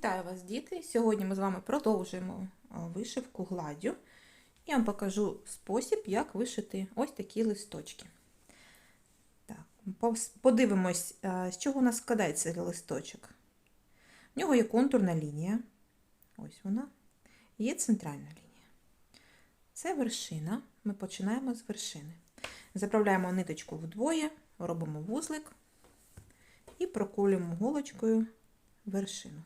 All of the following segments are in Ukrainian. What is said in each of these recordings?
Вітаю вас, діти! Сьогодні ми з вами продовжуємо вишивку гладдю. Я вам покажу спосіб, як вишити ось такі листочки. Так, подивимось, з чого у нас складається листочок. В нього є контурна лінія. Ось вона. Є центральна лінія. Це вершина. Ми починаємо з вершини. Заправляємо ниточку вдвоє, робимо вузлик і проколюємо голочкою вершину.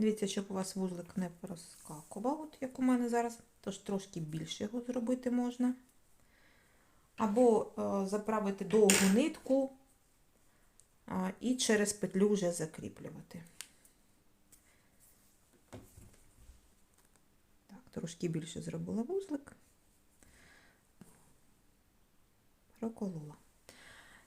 Дивіться, щоб у вас вузлик не проскакував, от як у мене зараз, тож трошки більше його зробити можна. Або е, заправити довгу нитку і через петлю вже закріплювати. Так, трошки більше зробила вузлик. Проколола.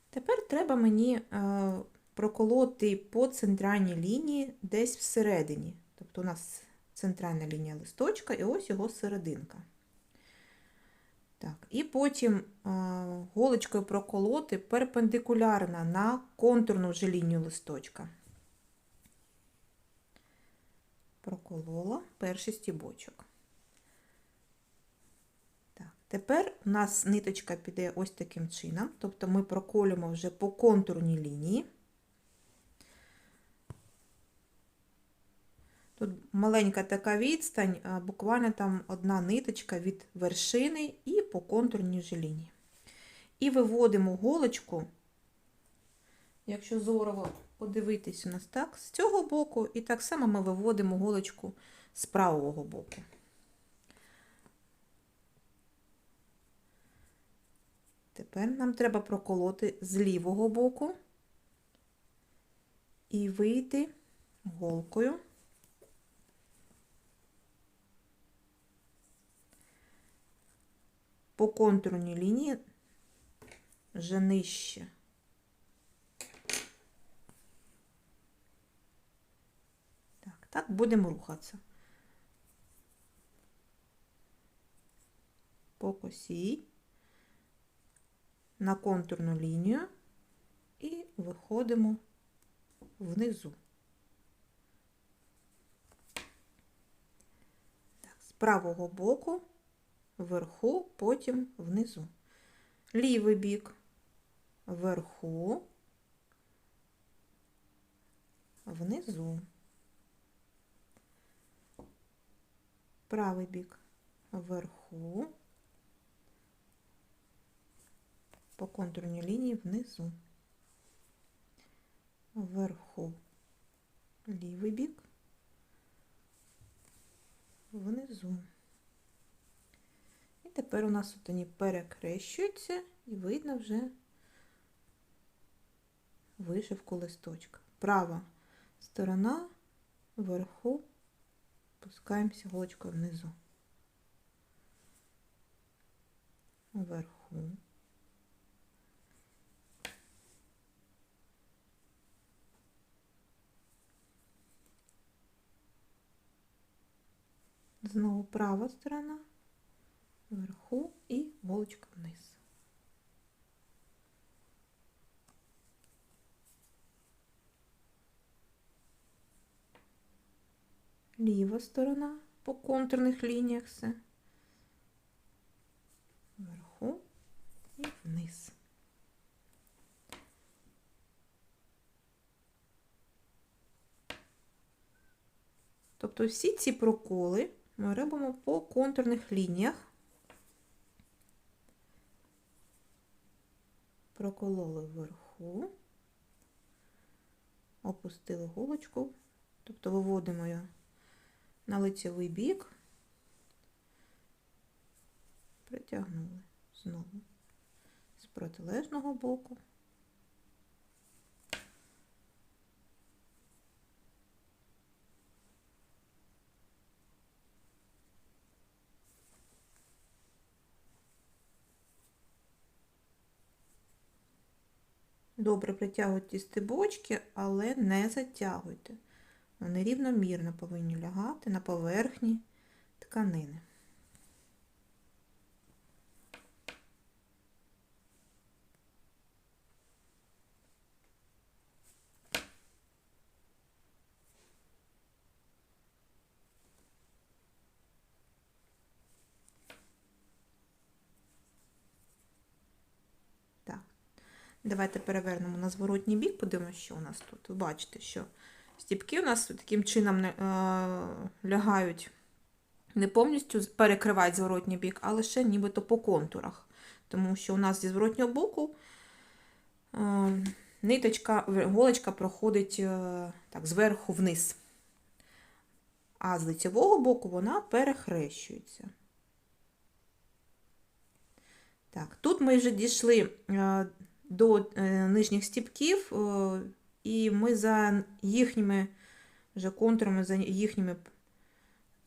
Тепер треба мені е, проколоти по центральній лінії десь всередині. Тобто у нас центральна лінія листочка і ось його серединка. Так, І потім голочкою проколоти перпендикулярно на контурну вже лінію листочка. Проколола перший стібочок. Так, Тепер у нас ниточка піде ось таким чином, тобто ми проколюємо вже по контурній лінії. Тут маленька така відстань, буквально там одна ниточка від вершини і по контурній вже лінії. І виводимо голочку, якщо зорово подивитись у нас так, з цього боку, і так само ми виводимо голочку з правого боку. Тепер нам треба проколоти з лівого боку і вийти голкою. По контурній лінії вже нижче. Так, так будемо рухатися. По косі на контурну лінію і виходимо внизу. Так, з правого боку вверху, потім внизу. Лівий бік вверху, внизу. Правий бік вверху, по контурній лінії внизу. Вверху лівий бік, внизу. Тепер у нас от вони перекрещуються і видно вже вишивку листочка. Права сторона вверху, пускаємося голочкою внизу. Вверху. Знову права сторона вверху і голочка вниз. Ліва сторона по контурних лініях все. Вверху і вниз. Тобто всі ці проколи ми робимо по контурних лініях. Прокололи вверху, опустили голочку, тобто виводимо її на лицевий бік, притягнули знову з протилежного боку. Добре притягуйте стебочки, але не затягуйте. Вони рівномірно повинні лягати на поверхні тканини. Давайте перевернемо на зворотній бік, подивимося, що у нас тут. Ви бачите, що стіпки у нас таким чином е, лягають не повністю перекривають зворотній бік, а лише нібито по контурах. Тому що у нас зі зворотнього боку е, ниточка, голочка проходить е, так, зверху вниз. А з лицевого боку вона перехрещується. Так, тут ми вже дійшли до е, нижніх стіпків, е, і ми за їхніми вже контурами, за їхніми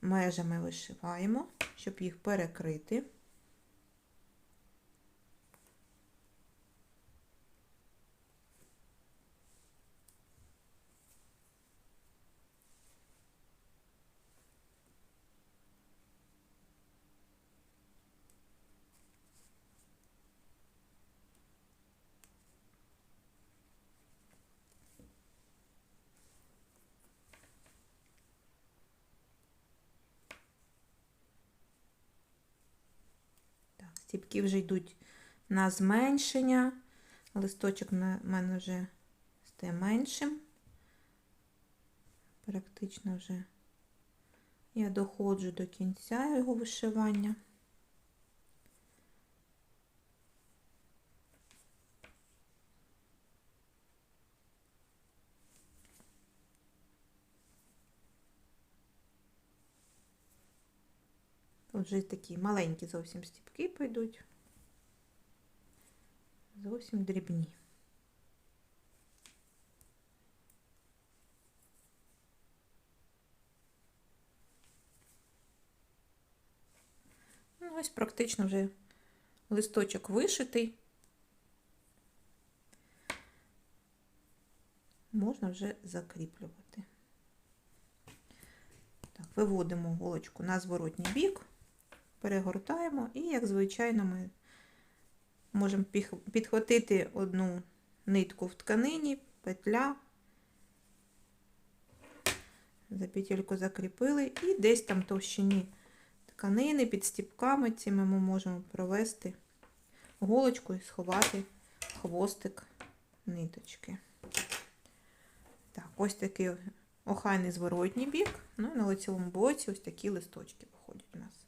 межами вишиваємо, щоб їх перекрити. Стіпки вже йдуть на зменшення. Листочок на мене вже стає меншим. Практично вже я доходжу до кінця його вишивання. Тут вже такі маленькі зовсім стіпки пойдуть. Зовсім дрібні. Ну, ось практично вже листочок вишитий. Можна вже закріплювати. Так, виводимо голочку на зворотній бік перегортаємо і, як звичайно, ми можемо підхватити одну нитку в тканині, петля, за петельку закріпили, і десь там товщині тканини під стіпками цими ми можемо провести голочку і сховати хвостик ниточки. Так, ось такий охайний зворотній бік, ну і на лицевому боці ось такі листочки виходять у нас.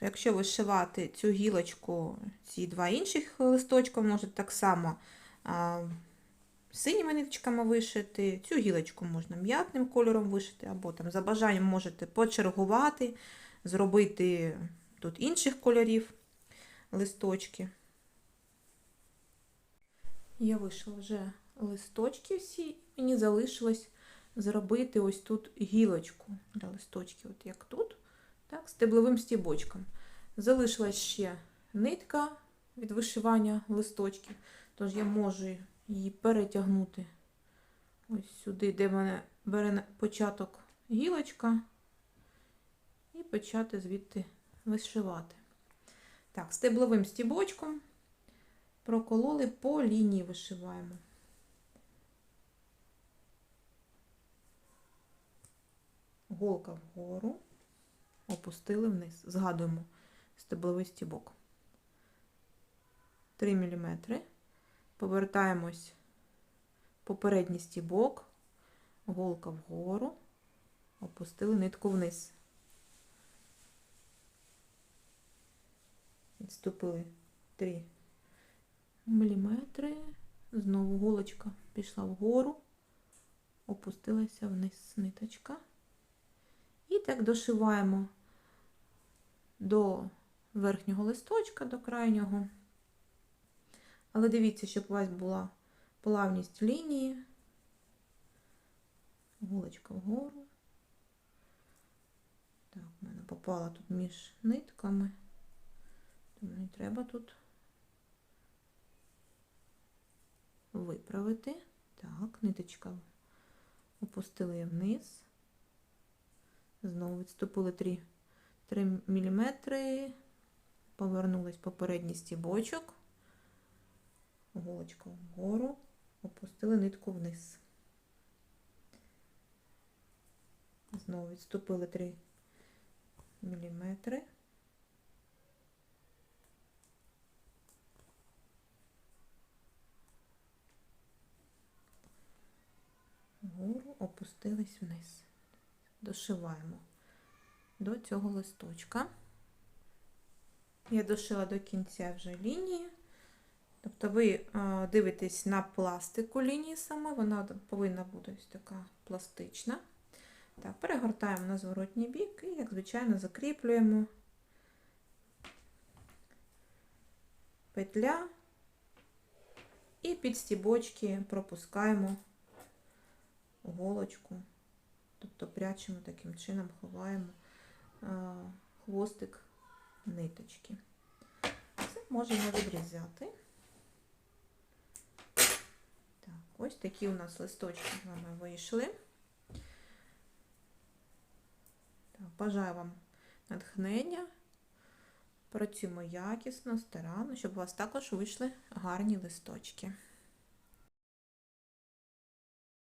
То якщо вишивати цю гілочку, ці два інших листочка, можете так само а, синіми ниточками вишити, цю гілочку можна м'ятним кольором вишити, або там за бажанням можете почергувати, зробити тут інших кольорів листочки. Я вишила вже листочки всі, мені залишилось зробити ось тут гілочку для листочків, от як тут так, стебловим стібочком. Залишилась ще нитка від вишивання листочків, тож я можу її перетягнути ось сюди, де мене бере початок гілочка, і почати звідти вишивати. Так, стебловим стібочком прокололи по лінії вишиваємо. Голка вгору опустили вниз. Згадуємо стебловий стібок. 3 мм. Повертаємось попередній стібок, голка вгору, опустили нитку вниз. Відступили 3 мм. Знову голочка пішла вгору, опустилася вниз ниточка. І так дошиваємо до верхнього листочка, до крайнього. Але дивіться, щоб у вас була плавність лінії, голочка вгору. Так, в мене попала тут між нитками, тому мені треба тут виправити. Так, ниточка опустили вниз. Знову відступили 3 3 мм, повернулись попередній стібочок, голочку вгору, опустили нитку вниз. Знову відступили 3 мм. Вгору опустились вниз. Дошиваємо до цього листочка. Я дошила до кінця вже лінії. Тобто ви е, дивитесь на пластику лінії саме, вона повинна бути ось така пластична. Так, перегортаємо на зворотній бік і, як звичайно, закріплюємо петля і під стібочки пропускаємо голочку, тобто прячемо таким чином, ховаємо хвостик ниточки. Це можемо відрізати. Так, ось такі у нас листочки з вами вийшли. Так, бажаю вам натхнення. Працюємо якісно, старанно, щоб у вас також вийшли гарні листочки.